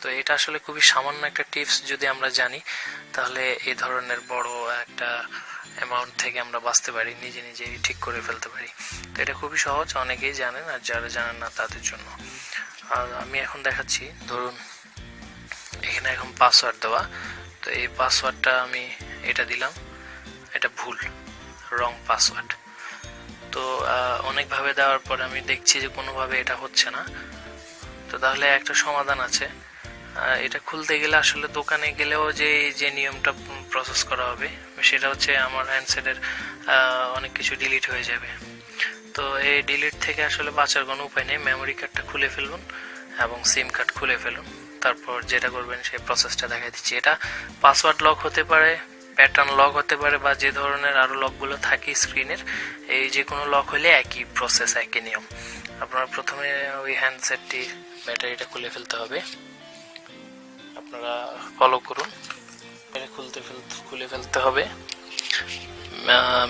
তো এটা আসলে খুবই সামান্য একটা টিপস যদি আমরা জানি, তাহলে এই ধরনের বড় একটা অ্যামাউন্ট থেকে আমরা বাঁচতে পারি, নিজে নিজেই ঠিক করে ফেলতে পারি। তো এটা খুবই সহজ, অনেকেই জানেন আর যারা জানেন না তাদের জন্য। আর আমি এখন দেখাচ্ছি, ধরুন এখানে এখন পাসওয়ার্ড দেওয়া। তো এই পাসওয়ার্ডটা আমি এটা দিলাম, এটা ভুল রং পাসওয়ার্ড তো অনেকভাবে দেওয়ার পর আমি দেখছি যে কোনোভাবে এটা হচ্ছে না। তো তাহলে একটা সমাধান আছে। এটা খুলতে গেলে আসলে দোকানে গেলেও যে যে নিয়মটা প্রসেস করা হবে, সেটা হচ্ছে আমার হ্যান্ডসেটের অনেক কিছু ডিলিট হয়ে যাবে। তো এই ডিলিট থেকে আসলে বাঁচার কোনো উপায় নেই। মেমোরি কার্ডটা খুলে ফেলুন এবং সিম কার্ড খুলে ফেলুন। তারপর যেটা করবেন, সেই প্রসেসটা দেখা দিচ্ছি। এটা পাসওয়ার্ড লক হতে পারে প্যাটার্ন লক হতে পারে বা যে ধরনের আরও লকগুলো থাকে স্ক্রিনের এই যে কোনো লক হলে একই প্রসেস একই নিয়ম। আপনার প্রথমে ওই হ্যান্ডসেটটি ব্যাটারিটা খুলে ফেলতে হবে। আপনারা ফলো করুন। এটা খুলতে খুলে ফেলতে হবে।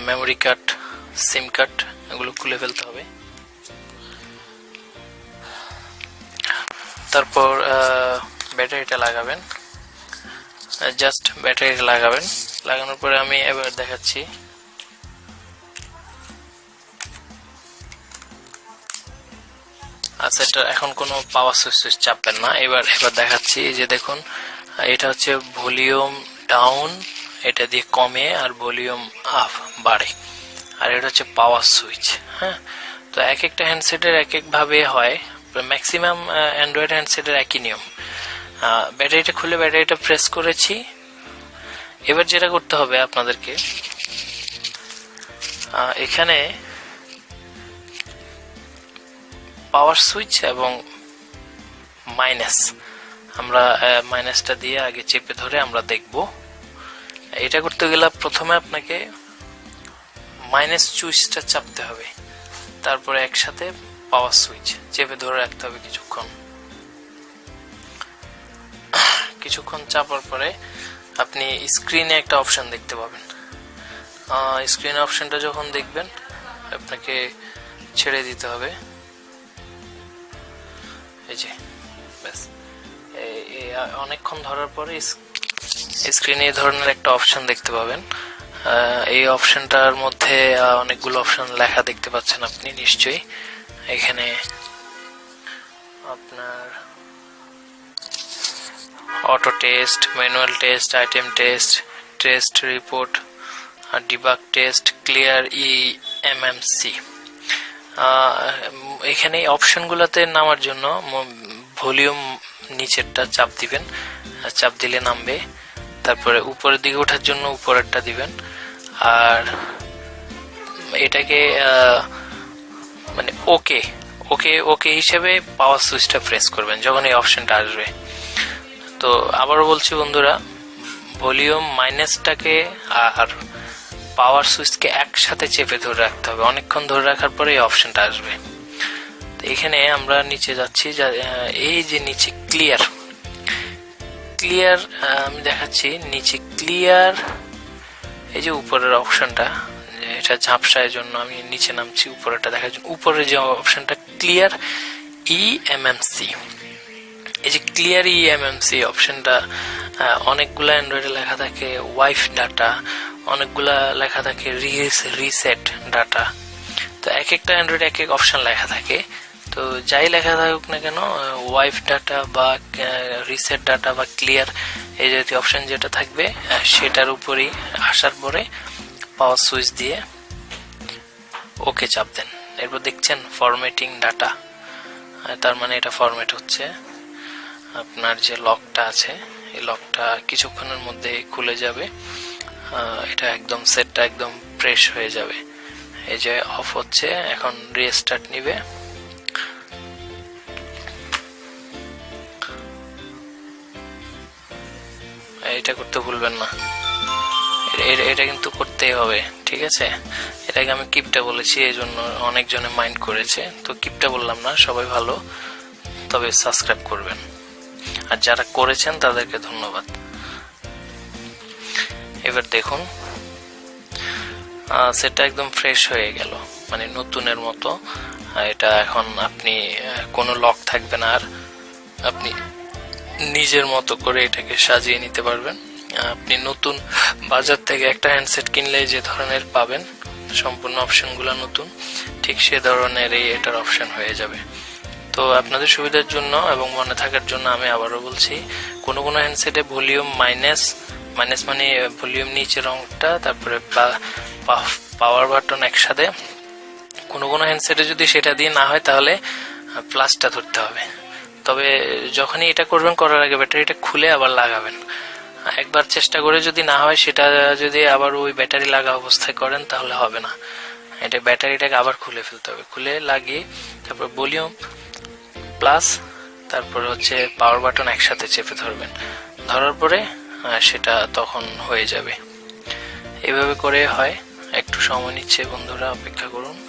মেমোরি কার্ড সিম কার্ড এগুলো খুলে ফেলতে হবে। তারপর ব্যাটারিটা লাগাবেন। জাস্ট ব্যাটারিটা লাগাবেন। লাগানোর পরে আমি এবার দেখাচ্ছি আচ্ছা এটা এখন কোনো পাওয়ার সুইচ চাপবেন না। এবার এবার দেখাচ্ছি যে দেখুন, এটা হচ্ছে ভলিউম ডাউন, এটা দিয়ে কমে আর ভলিউম আপ বাড়ে। আর এটা হচ্ছে পাওয়ার সুইচ হ্যাঁ? তো এক একটা হ্যান্ডসেটের এক একভাবে হয় ম্যাক্সিমাম অ্যান্ড্রয়েড হ্যান্ডসেটের একই নিয়ম। ব্যাটারিটা খুলে ব্যাটারিটা প্রেস করেছি। এবার যেটা করতে হবে আপনাদেরকে এখানে পাওয়ার সুইচ এবং মাইনাস। আমরা মাইনাসটা দিয়ে আগে চেপে ধরে আমরা দেখব। এটা করতে গেলে প্রথমে আপনাকে মাইনাস সুইচটা চাপতে হবে। তারপরে একসাথে পাওয়ার সুইচ চেপে ধরে রাখতে হবে কিছুক্ষণ। কিছুক্ষণ চাপার পরে আপনি স্ক্রিনে একটা অপশন দেখতে পাবেন। স্ক্রিন অপশনটা যখন দেখবেন, আপনাকে ছেড়ে দিতে হবে। যে, ব্যাস। অনেকক্ষণ ধরার পরে স্ক্রিনে এই ধরনের একটা অপশন দেখতে পাবেন। এই অপশনটার মধ্যে অনেকগুলো অপশন লেখা দেখতে পাচ্ছেন আপনি, নিশ্চয়ই। এখানে আপনার auto test manual test item test test report আর debug test clear E MMC এখানে অপশনগুলোতে নামার জন্য ভলিউম নিচেরটা চাপ দিবেন। চাপ দিলে নামবে। তারপরে উপরের দিকে ওঠার জন্য উপরেরটা দিবেন। আর এটাকে মানে ওকে ওকে ওকে হিসেবে পাওয়ার সুইচটা প্রেস করবেন যখন এই অপশনটা আসবে। তো আবারও বলছি বন্ধুরা, ভলিউম মাইনাসটাকে আর পাওয়ার সুইচকে একসাথে চেপে ধরে রাখতে হবে। অনেকক্ষণ ধরে রাখার পরে এই অপশনটা আসবে। এখানে আমরা নিচে যাচ্ছি এই যে নিচে ক্লিয়ার ক্লিয়ার আমি দেখাচ্ছি, নিচে ক্লিয়ার এই যে উপরের অপশনটা এটা ঝাপসার জন্য আমি নিচে নামছি উপরেটা দেখার জন্য উপরে যে অপশনটা ক্লিয়ার ই এমএমসি এই যে ক্লিয়ার ইএমএমসি অপশনটা অনেকগুলো অ্যান্ড্রয়েডে লেখা থাকে ওয়াইফ ডাটা অনেকগুলা লেখা থাকে রিসেট ডাটা তো এক একটা অ্যান্ড্রয়েড এক এক অপশন লেখা থাকে। তো যাই লেখা থাকুক না কেন ওয়াইফ ডাটা বা রিসেট ডাটা বা ক্লিয়ার এই জাতীয় অপশন যেটা থাকবে সেটার উপরেই আসার পরে পাওয়ার সুইচ দিয়ে ওকে চাপ দেন। এরপর দেখছেন ফরম্যাটিং ডাটা তার মানে এটা ফরম্যাট হচ্ছে। আপনার যে লকটা আছে, এই লকটা কিছুক্ষণের মধ্যে খুলে যাবে। এটা একদম সেটটা একদম ফ্রেশ হয়ে যাবে। এই যে অফ হচ্ছে, এখন রিস্টার্ট নিবে। এটা করতে ভুলবেন না। এটা কিন্তু করতেই হবে, ঠিক আছে? এটাকে আমি কিপটা বলেছি, এই জন্য অনেকজনে মাইন্ড করেছে। তো কিপটা বললাম না, সবাই ভালো, তবে সাবস্ক্রাইব করবেন। আর যারা করেছেন, তাদেরকে ধন্যবাদ। এবার দেখুন সেটা একদম ফ্রেশ হয়ে গেল মানে নতুনের মতো। এটা এখন আপনি কোনো লক থাকবে না, আর আপনি নিজের মতো করে এটাকে সাজিয়ে নিতে পারবেন। আপনি নতুন বাজার থেকে একটা হ্যান্ডসেট কিনলে যে ধরনের পাবেন, সম্পূর্ণ অপশনগুলো নতুন, ঠিক সে ধরনের এই এটার অপশন হয়ে যাবে। তো আপনাদের সুবিধার জন্য এবং মনে থাকার জন্য আমি আবারও বলছি, কোনো কোনো হ্যান্ডসেটে ভলিউম মাইনাস মাইনাস মানে ভলিউম নিচের অংশটা, তারপরে পাওয়ার বাটন একসাথে, কোনো কোনো হ্যান্ডসেটে যদি সেটা দিয়ে না হয় তাহলে প্লাসটা ধরতে হবে। তবে যখনই এটা করবেন, করার আগে ব্যাটারিটা খুলে আবার লাগাবেন। একবার চেষ্টা করে যদি না হয়, সেটা যদি আবার ওই ব্যাটারি লাগা অবস্থায় করেন, তাহলে হবে না। এটা ব্যাটারিটাকে আবার খুলে ফেলতে হবে। খুলে লাগিয়ে তারপর ভলিউম প্লাস তারপরে হচ্ছে পাওয়ার বাটন একসাথে চেপে ধরবেন। ধরার পরে সেটা তখন হয়ে যাবে। এভাবে করে হয়। একটু সময় নিচ্ছে বন্ধুরা, অপেক্ষা করুন।